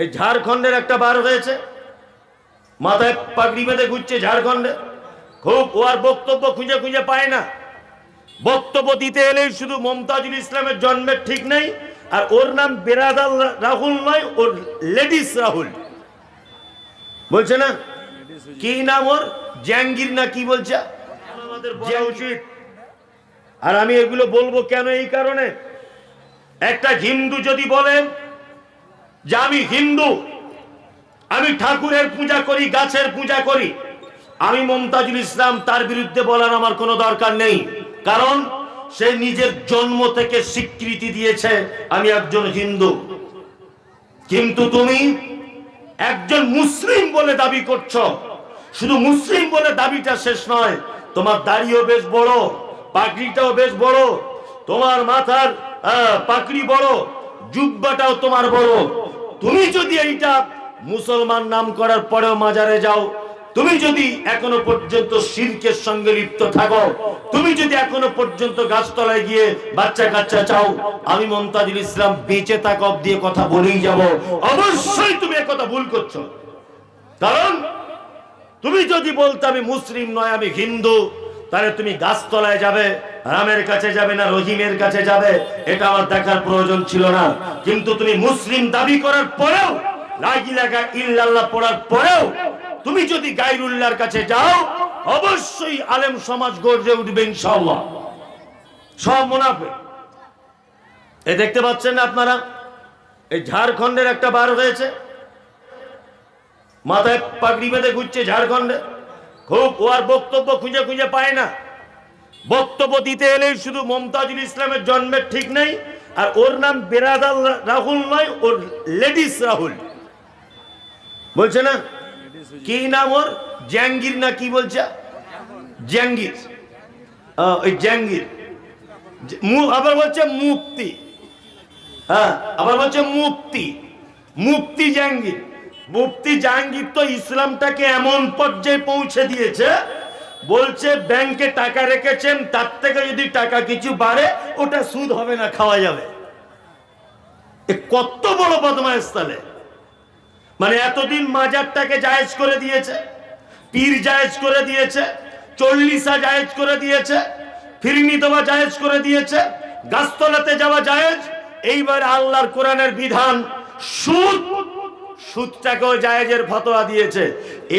এই ঝাড়খণ্ডের একটা বার হয়েছে। মাথায় পাগড়ি বেঁধে ঘুরছে ঝাড়খণ্ডে। খুব ও আর বক্তব্য খুঁজে খুঁজে পায় না। বক্তব্য দিতে এলেই শুধু মমতাজুল ইসলামের জন্মের ঠিক নেই, আর ওর নাম বেরাদাল রাহুল নয়, ওর লেডিস রাহুল। বলছে না? কি নাম ওর? জাহাঙ্গীর না কি বলছে? আমাদের উচিত আর আমি এগুলো বলব কেন এই কারণে? একটা হিন্দু যদি বলেন যে আমি হিন্দু, আমি ঠাকুরের পূজা করি, গাছের পূজা করি। আমি মমতাজুল ইসলাম, তার বিরুদ্ধে বলার আমার কোনো দরকার নেই। কারণ সে নিজের জন্ম থেকে স্বীকৃতি দিয়েছে, আমি একজন হিন্দু। কিন্তু তুমি একজন মুসলিম বলে দাবি করছ। শুধু মুসলিম বলে দাবিটা শেষ নয়, তোমার দাড়িও বেশ বড়, পাগড়িটাও বেশ বড়, তোমার মাথার পাগড়ি বড়, জুব্বাটাও তোমার বড়। তুমি যদি এইটা মুসলমান নাম করার পরেও মাজারে যাও, তুমি যদি এখনও পর্যন্ত শিরকের সঙ্গে লিপ্ত থাকো, তুমি যদি এখনও পর্যন্ত গাছতলায় গিয়ে বাচ্চা কাচ্চা চাও, আমি মমতাজুল ইসলাম বেঁচে থাকা এ কথা বলেই যাব। অবশ্যই তুমি কথা ভুল করছ। কারণ তুমি যদি বলতে আমি মুসলিম নয়, আমি হিন্দু, তাহলে তুমি গাছতলায় যাবে রামের কাছে যাবে না, রহিমের কাছে যাবে, এটা আমার দেখার প্রয়োজন ছিল না। কিন্তু তুমি মুসলিম দাবি করার পরেও ইল্লাল্লাহ পড়ার পরেও, তুমি যদি গাইরুল্লাহর কাছে যাও, অবশ্যই আলেম সমাজ গর্জে উঠবে ইনশাআল্লাহ। সব মুনাফে এ দেখতে পাচ্ছেন না আপনারা? এই ঝাড়খণ্ডের একটা বার হয়েছে। মাথায় পাগড়ি বেঁধে ঘুরছে ঝাড়খণ্ডে। খুব আর বক্তব্য খুঁজে খুঁজে পায় না। বক্তব্য দিতে এলেই শুধু মমতাজুল ইসলামের জন্মের ঠিক নেই, আর ওর নাম বেরাদাল রাহুল নয়, ওর লেডিস রাহুল। বলছে না? কি নাম ওর? জাহাঙ্গীর না কি বলছে? জাহাঙ্গীর। ওই জাহাঙ্গীর। আবার বলছে মুক্তি হ্যাঁ আবার বলছে মুক্তি মুক্তি জাহাঙ্গীর। মুফতি জাহাঙ্গীর তো ইসলামটাকে এমন পর্যায়ে পৌঁছে দিয়েছে বলছে, ব্যাংকে টাকা রেখেছেন, তার থেকে যদি টাকা কিছু বাড়ে, ওটা সুদ হবে না, খাওয়া যাবে। কত বড় বদমাইশ তাহলে। মানে এতদিন মাজারটাকে জায়েজ করে দিয়েছে, পীর জায়েজ করে দিয়েছে, চল্লিশা জায়েজ করে দিয়েছে, ফিরনি দেওয়া জায়েজ করে দিয়েছে, গাছতলাতে যাওয়া জায়েজ। এইবার আল্লাহর কোরআনের বিধান, সুদ সুদটাকেও জায়েজের ফতোয়া দিয়েছে।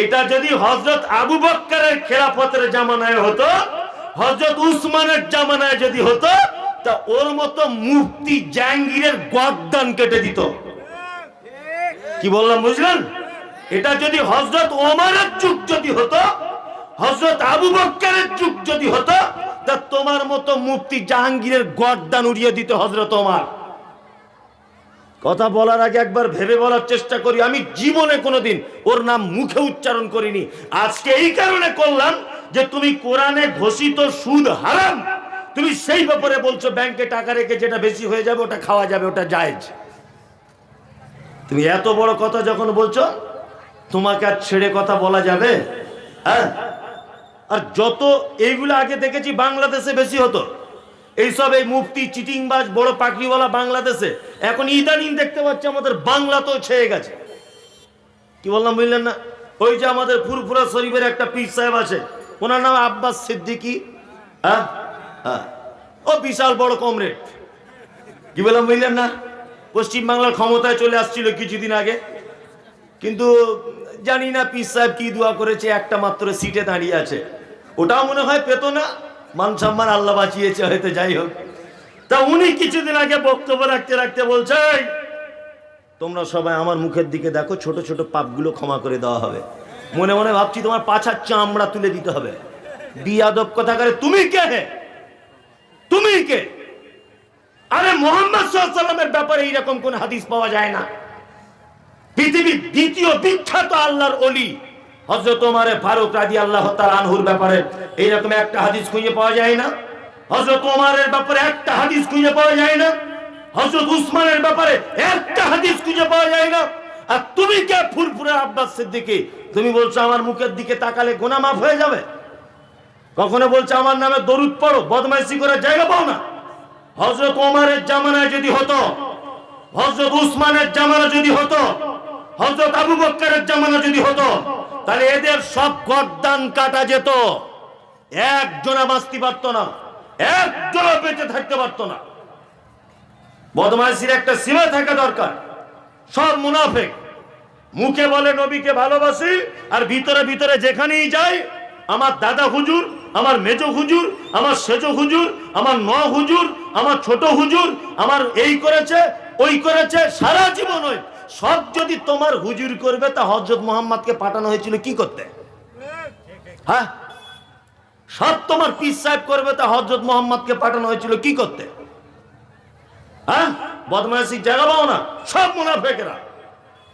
এটা যদি হজরত আবু বক্করের খেলাফতের জামানায় হতো হজরত উসমানের জামানায় যদি হতো, তা ওর মতো মুফতি জাহাঙ্গীরের গদ্দান কেটে দিত। কি বললাম, বুঝলেন? এটা যদি হজরত ওমারের যুগ যদি হতো হজরত আবু বক্করের যুগ যদি হতো, তা তোমার মতো মুফতি জাহাঙ্গীরের গর্দান উড়িয়ে দিত হজরত ওমার। কথা বলার আগে একবার ভেবে বলার চেষ্টা করি। আমি জীবনে কোনোদিন ওর নাম মুখে উচ্চারণ করিনি। আজকে এই কারণে করলাম যে তুমি কোরআনে ঘোষিত সুদ হারাম। তুমি সেই ব্যাপারে বলছো, ব্যাংকে টাকা রেখে যেটা বেশি হয়ে যাবে ওটা খাওয়া যাবে, ওটা জায়েজ। তুমি এত বড় কথা যখন বলছো, তোমাকে আর ছেড়ে কথা বলা যাবে? হ্যাঁ? আর যত এইগুলো আগে দেখেছি, বাংলাদেশে বেশি হতো। এইসব এই মুফতি, চিটিংবাজ, বড় পাকড়িওয়ালা বাংলাদেশে এখন ইদানিং দেখতে পাচ্ছি আমাদের বাংলাতেও ছেয়ে গেছে। কি বললাম বুঝলেন না? ওই যে আমাদের ফুরফুরা শরীফের একটা পীর সাহেব আছে, ওনার নাম আব্বাস সিদ্দিকি। হ্যাঁ? হ্যাঁ। ও বিশাল বড় কমরেড। কি বললাম বুঝলেন না? পশ্চিমবাংলার ক্ষমতায় চলে আসছিল কিছুদিন আগে। কিন্তু জানি না পীর সাহেব কি দোয়া করেছে, একটা মাত্র সিটে দাঁড়িয়ে আছে। ওটাও মনে হয় পেতো না। মান সম্মান আল্লাহ বাঁচিয়েছে হয়তো, যাই হোক। তা উনি কিছুদিন আগে বক্তব্য রাখতে রাখতে বলছে তোমরা সবাই আমার মুখের দিকে দেখো, ছোট ছোট পাপগুলো ক্ষমা করে দেওয়া হবে। মনে মনে ভাবছি তোমার পাছার চামড়া তুলে দিতে হবে। বিয়াদব কথা করে তুমি কে হে? তুমি কে? আরে মোহাম্মদ সাল্লামের ব্যাপারে এইরকম কোন হাদিস পাওয়া যায় না। পৃথিবীর দ্বিতীয় বিখ্যাত আল্লাহর অলি হজরত ওমারে ফারুক রাজি আল্লাহ তার আনহুর ব্যাপারে এইরকম একটা হাদিস খুঁজে পাওয়া যায় না। হজরত ওমারের ব্যাপারে একটা হাদিস খুঁজে পাওয়া যায় না। হজরত উসমানের ব্যাপারে একটা হাদিস খুঁজে পাওয়া যায় না। আর তুমি কে ফুরফুরে আব্বাস সিদ্দিকি? তুমি বলছো আমার মুখের দিকে তাকালে গোনা মাফ হয়ে যাবে। কখনো বলছে আমার নামে দরুদ পড়ো, বদমাইশি করার জায়গা পাও না। হজরত ওমারের জামানায় যদি হতো হজরত উসমানের জামানা যদি হতো হজরত আবু বক্করের জামানা যদি হতো তাহলে এদের সব গর্দান কাটা যেত। একজনা বাঁচতে পারতো না একজনা বেঁচে থাকতে পারতো না। বদমাইশির একটা সীমা থাকা দরকার, সব মুনাফেক। মুখে বলে, নবীকে ভালোবাসি, আর ভিতরে ভিতরে যেখানেই যায় আমার দাদা হুজুর, আমার মেজ হুজুর, আমার সেজ হুজুর, আমার ন হুজুর, আমার ছোট হুজুর, আমার এই করেছে, ওই করেছে, সারা জীবন ওই সব যদি তোমার হুজুর করবে, তা হজরত মোহাম্মদকে পাঠানো হয়েছিল কি করতে? হ্যাঁ? সব তোমার পিস সাহেব করবে, তা হজরত মোহাম্মদকে পাঠানো হয়েছিল কি করতে? হ্যাঁ? বদমাইশি জায়গা পাও না, সব মুনাফেকেরা।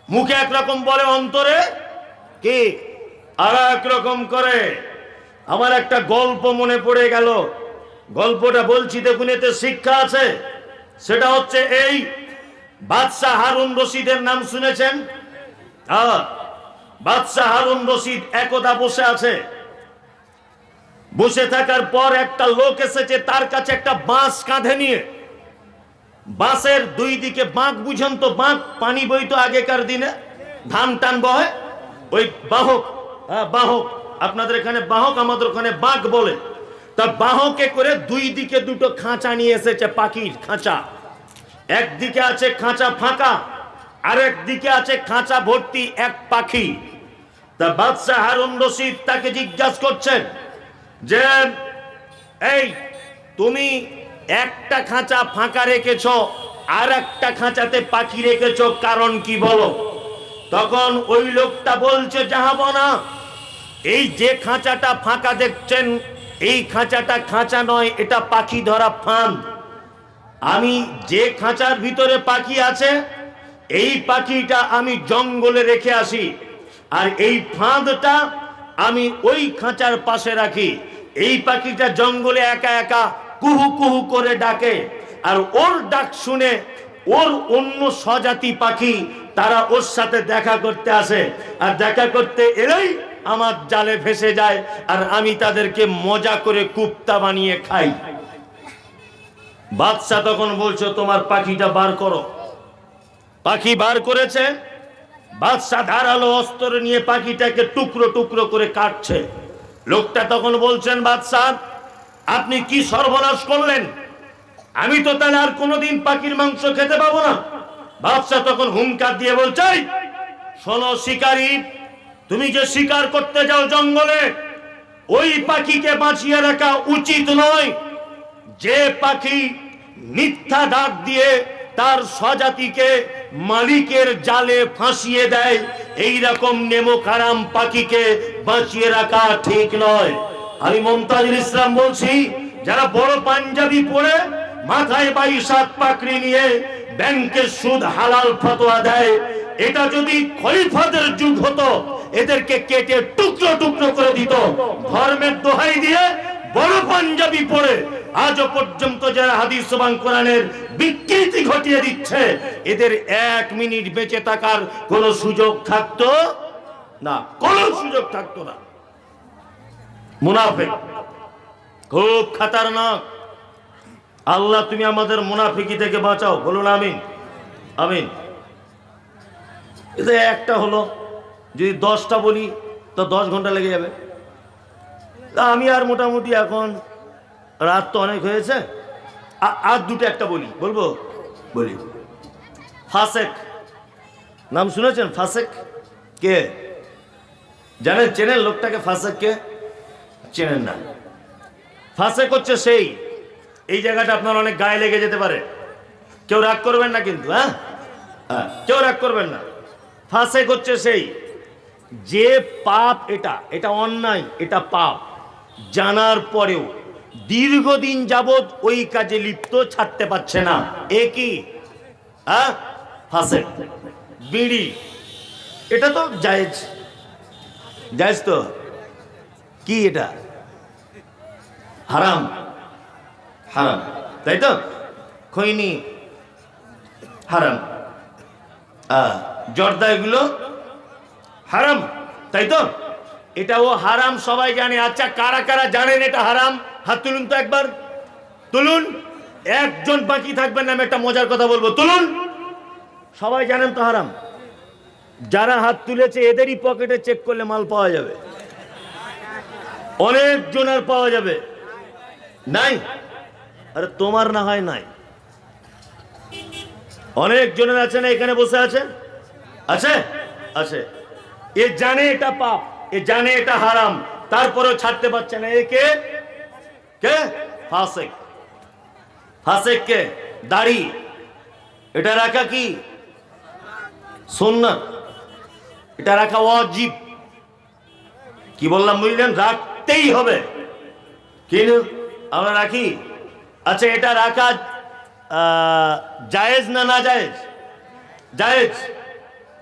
মুখে একরকম বলে অন্তরে, কি? আর রকম করে। আমার একটা গল্প মনে পড়ে গেল। গল্পটা বলছি, দেখুন, এতে শিক্ষা আছে। সেটা হচ্ছে এই বাদশাহ হারুন রশিদের নাম শুনেছেন? হ্যাঁ বাদশাহ হারুন রশিদ একদা বসে আছে। বসে থাকার পর একটা লোক এসেছে, তার কাছে একটা বাঁশ কাঁধে নিয়ে। বাঁশের দুই দিকে বাঁক, বুঝেন তো বাঁক, পানি বইতো আগেকার দিনে। ধান টান বহে, ওই বাহক হ্যাঁ বাহক, আপনাদের এখানে বাহক, আমাদের ওখানে বাঁক বলে। তা বাহকে করে দুই দিকে দুটো খাঁচা নিয়ে এসেছে পাখির খাঁচা। একদিকে আছে খাঁচা ফাঁকা আর একদিকে আছে খাঁচা ভর্তি এক পাখি। তা বাদশাহ হারুন রশিদ তাকে জিজ্ঞাসা করছেন যে, এই, তুমি একটা খাঁচা ফাঁকা রেখেছ আর একটা খাঁচাতে পাখি রেখেছ, কারণ কি বলো? তখন ওই লোকটা বলছে যাহাবনা এই যে খাঁচাটা ফাঁকা দেখছেন, এই খাঁচাটা খাঁচা নয়, এটা পাখি ধরা ফাঁদ। আমি যে খাঁচার ভিতরে পাখি আছে, এই পাখিটা আমি জঙ্গলে রেখে আসি, আর এই ফাঁদটা আমি ওই খাঁচার পাশে রাখি। এই পাখিটা জঙ্গলে একা একা কুহু কুহু করে ডাকে, আর ওর ডাক শুনে ওর অন্য স্বজাতি পাখি, তারা ওর সাথে দেখা করতে আসে, আর দেখা করতে এলেই আমার জালে ভেসে যায়, আর আমি তাদেরকে মজা করে কুপ্তা বানিয়ে খাই। বাদশা তখন বলছো তোমার পাখিটা বার করো। পাখি বার করেছে। বাদশা ধারালো অস্ত্র নিয়ে পাখিটাকে টুকরো টুকরো করে কাটছে। লোকটা তখন বলছেন বাদশাহ আপনি কি সর্বনাশ করলেন? আমি তো তাহলে আর কোনোদিন পাখির মাংস খেতে পাবো না। বাদশাহ তখন হুঙ্কার দিয়ে বলছে "এই, শোনো শিকারী তুমি যে শিকার করতে যাও জঙ্গলে ওই পাখিকে বাঁচিয়ে রাখা উচিত নয়। যে পাখি মিথ্যা ডাক দিয়ে তার স্বজাতিকে মালিকের জালে ফাঁসিয়ে দেয়। এই রকম নেমো খারাম পাখিকে বাঁচিয়ে রাখা ঠিক নয়। আমি মমতাজুল ইসলাম বলছি, যারা বড় পাঞ্জাবি পরে মাথায় বাই সাত পাকড়ি নিয়ে ব্যাংকের সুদ হালাল ফতোয়া দেয়, এটা যদি খলিফাদের যুগ হতো, এদেরকে কেটে টুকরো টুকরো করে দিত। ধর্মের দোহাই দিয়ে বড় পাঞ্জাবি পরে আজও পর্যন্ত যারা হাদিস এবং কোরআনের বিকৃতি ঘটিয়ে দিচ্ছে, এদের এক মিনিট বেঁচে থাকার কোনো সুযোগ থাকতো না, কোনো সুযোগ থাকতো না। মুনাফেক, খুব খাতারনাক। আল্লাহ, তুমি আমাদের মুনাফিকি থেকে বাঁচাও। বলুন, আমিন। আমিন। একটা হলো, যদি দশটা বলি, তো দশ ঘণ্টা লেগে যাবে। তা আমি আর মোটামুটি এখন রাত তো অনেক হয়েছে। আর দুটো একটা বলি। বলব? বলি। ফাসেক। নাম শুনেছেন ফাসেক? কে? জানেন চেনেন লোকটাকে ফাসেক কে চেনেন না। ফাসেক হচ্ছে সেই। এই জায়গাটা আপনার অনেক গায়ে লেগে যেতে পারে। কেউ রাগ করবেন না কিন্তু হ্যাঁ? হ্যাঁ, কেউ রাগ করবেন না। ফাসেক হচ্ছে সেই। যে পাপ এটা এটা অন্যায় এটা পাপ। জানার পরেও দীর্ঘদিন যাবৎ ওই কাজে লিপ্ত ছাড়তে পারছে না। এ কি? হ্যাঁ? বিড়ি। এটা তো জায়েজ। জায়েজ তো। কি এটা? হারাম। হারাম। তাই তো? খৈনি। হারাম। জর্দা এগুলো? হারাম। তাই তো? এটাও হারাম, সবাই জানে। আচ্ছা কারা কারা জানেন এটা হারাম? হাত তুলুন তো একবার। তুলুন। একজন বাকি থাকবেন না, আমি একটা মজার কথা বলব। তুলুন। সবাই জানেন তো হারাম? যারা হাত তুলেছে, এদেরই পকেটে চেক করলে মাল পাওয়া যাবে। অনেক জনের পাওয়া যাবে। নাই? আরে, তোমার না হয় নাই। অনেক জনের আছে না, এখানে বসে আছে? আছে? আছে। এ জানে এটা পাপ। এ জানে এটা হারাম, তারপরেও ছাড়তে পারছে না। একে কে? ফাসেক। ফাসেক কে? দাড়ি। এটা রাখা কি? সুন্নাত। এটা রাখা ওয়াজিব। কি বললাম বুঝলেন? রাখতেই হবে। কিন্তু আমরা রাখি। আচ্ছা এটা রাখা জায়েজ না না জায়েজ? জায়েজ।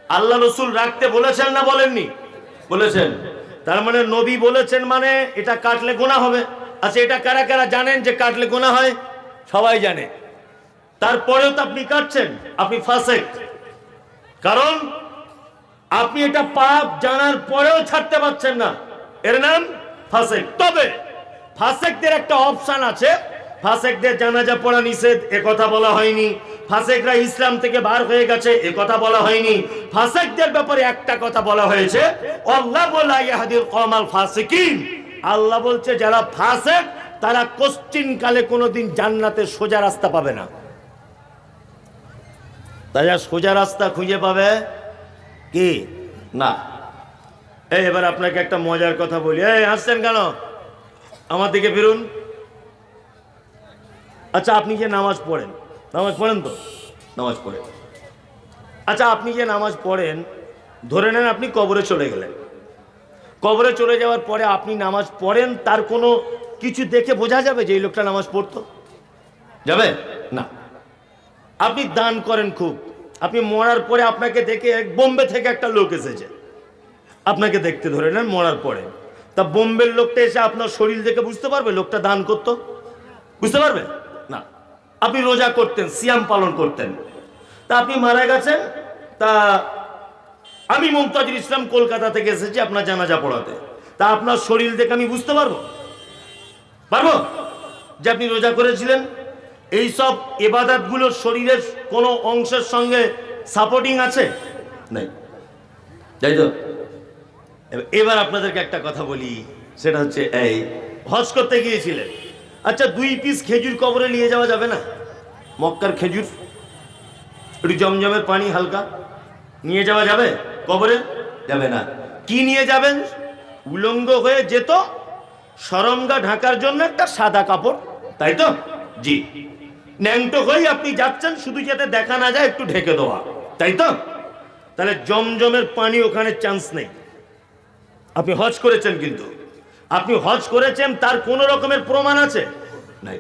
আল্লাহ রসুল রাখতে বলেছেন না বলেননি? বলেছেন। তার মানে নবী বলেছেন মানে এটা কাটলে গোনা হবে। আচ্ছা এটা কারা কারা জানেন যে কাটলে গোনা হয়? সবাই জানে। তারপরেও তো আপনি কাটছেন, আপনি ফাসেক। কারণ আপনি এটা পাপ জানার পরেও ছাড়তে পারছেন না। এর নাম ফাসেক। তবে ফাসেকদের একটা অপশান আছে। ফাসেকদের জানাজা পড়া নিষেধ কথা বলা হয়নি। ফাসেকরা ইসলাম থেকে বার হয়ে গেছে, এ কথা বলা হয়নি। ফাসেকদের ব্যাপারে একটা কথা বলা হয়েছে, আল্লাহ বলা ইয়াহাদিল কমাল ফাসিকিন। আল্লাহ বলছে, যারা ফাসেক, তারা কোশ্চিন কালে কোনোদিন জান্নাতে সোজা রাস্তা পাবে না। যা সোজা রাস্তা খুঁজে পাবে কি? না। এই এবার আপনাকে একটা মজার কথা বলি। এই হাসছেন কেন? আমার দিকে ফিরুন। আচ্ছা আপনি যে নামাজ পড়েন নামাজ পড়েন তো? নামাজ পড়েন আচ্ছা আপনি যে নামাজ পড়েন ধরে নেন আপনি কবরে চলে গেলেন। কবরে চলে যাওয়ার পরে আপনি নামাজ পড়েন তার কোনো কিছু দেখে বোঝা যাবে যে এই লোকটা নামাজ পড়তো? যাবে? না। আপনি দান করেন খুব। আপনি মরার পরে আপনাকে দেখে এক বোম্বে থেকে একটা লোক এসেছে। আপনাকে দেখতে ধরে নেন মরার পরে। তা বোম্বের লোকটা এসে আপনার শরীর দেখে বুঝতে পারবে লোকটা দান করতো? বুঝতে পারবে? আপনি রোজা করতেন, সিয়াম পালন করতেন। তা আপনি মারা গেছেন, তা আমি মমতাজুল ইসলাম কলকাতা থেকে এসেছি আপনার জানাজা পড়াতে। তা আপনার শরীর দেখে আমি বুঝতে পারব? পারব? যে আপনি রোজা করেছিলেন, এই সব এবাদাতগুলো শরীরের কোনো অংশের সঙ্গে সাপোর্টিং আছে? নাই। তাই তো এবার আপনাদেরকে একটা কথা বলি, সেটা হচ্ছে এই, হজ করতে গিয়েছিলেন। আচ্ছা দুই পিস খেজুর কবরে নিয়ে যাওয়া যাবে না? মক্কার খেজুর, একটু জমজমের পানি হালকা। নিয়ে যাওয়া যাবে? কবরে? যাবে না। কি নিয়ে যাবেন? উলঙ্গ হয়ে যেত সরঙ্গা ঢাকার জন্য একটা সাদা কাপড়। তাই তো? জি। ন্যাংটো হয়ে আপনি যাচ্ছেন, শুধু যাতে দেখা না যায়, একটু ঢেকে দেওয়া। তাই তো? তাহলে জমজমের পানি ওখানে চান্স নেই। আপনি হজ করেছেন কিন্তু। আপনি হজ করেছেন, তার কোন রকমের প্রমাণ আছে? নাই।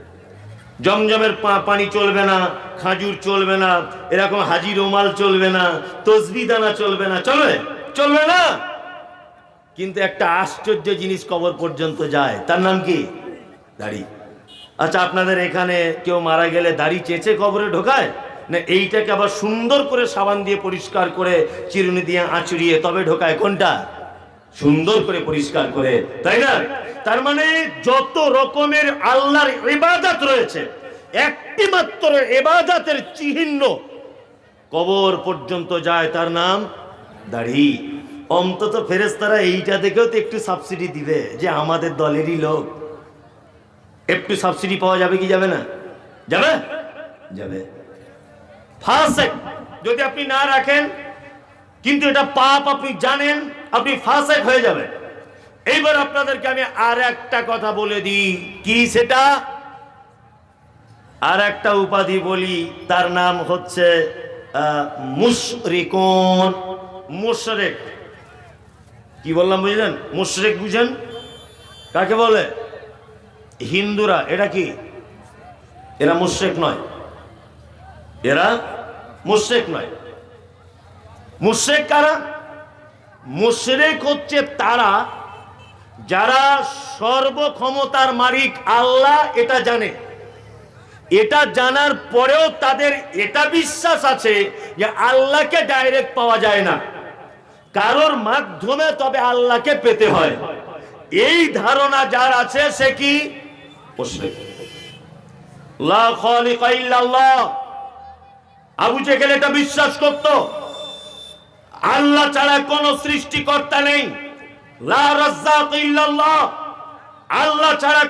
জমজমের পানি চলবে না, খাজুর চলবে না, এরকম হাজি রুমাল চলবে না তসবি দানা চলবে না। চলবে? চলবে না? কিন্তু একটা আশ্চর্য জিনিস কবর পর্যন্ত যায়। তার নাম কি? দাড়ি। আচ্ছা আপনাদের এখানে কেউ মারা গেলে দাড়ি চেঁচে কবরে ঢোকায়? না, এইটাকে আবার সুন্দর করে সাবান দিয়ে পরিষ্কার করে চিরুনি দিয়ে আঁচড়িয়ে তবে ঢোকায়? কোনটা? সুন্দর করে পরিষ্কার করে, তাই না? তার মানে যত রকমের আল্লাহর ইবাদত রয়েছে একটি মাত্র এবাদাতের চিহ্ন কবর পর্যন্ত যায়, তার নাম দাড়ি। অন্তত ফেরেস্তারা এইটা দেখেও তো একটু সাবসিডি দিবে, যে আমাদের দলেরই লোক। একটু সাবসিডি পাওয়া যাবে কি যাবে না? যাবে? যাবে। ফাসেক যদি আপনি না রাখেন কিন্তু এটা পাপ, আপনি জানেন, আপনি ফাসেক হয়ে যাবেন। এইবার আপনাদেরকে আমি আর একটা কথা বলে দিই। কি সেটা? আর একটা উপাধি বলি, তার নাম হচ্ছে কি বললাম বুঝলেন? মুশরেক বুঝেন? কাকে বলে? হিন্দুরা। এটা কি? এরা মুশরেক নয়। এরা মুশরেক নয়। মুশরেক কারা মুশরেক হচ্ছে তারা যারা সর্বক্ষমতার মালিক, আল্লাহ এটা জানে। এটা জানার পরেও তাদের এটা বিশ্বাস আছে যে আল্লাহকে ডাইরেক্ট পাওয়া যায় না। কারোর মাধ্যমে তবে আল্লাহকে পেতে হয়। এই ধারণা যার আছে সে কি। আবু জেহেল এটা বিশ্বাস করত। আল্লাহ ছাড়া কোন সৃষ্টিকর্তা নেই। লা আল্লাহ ছাড়া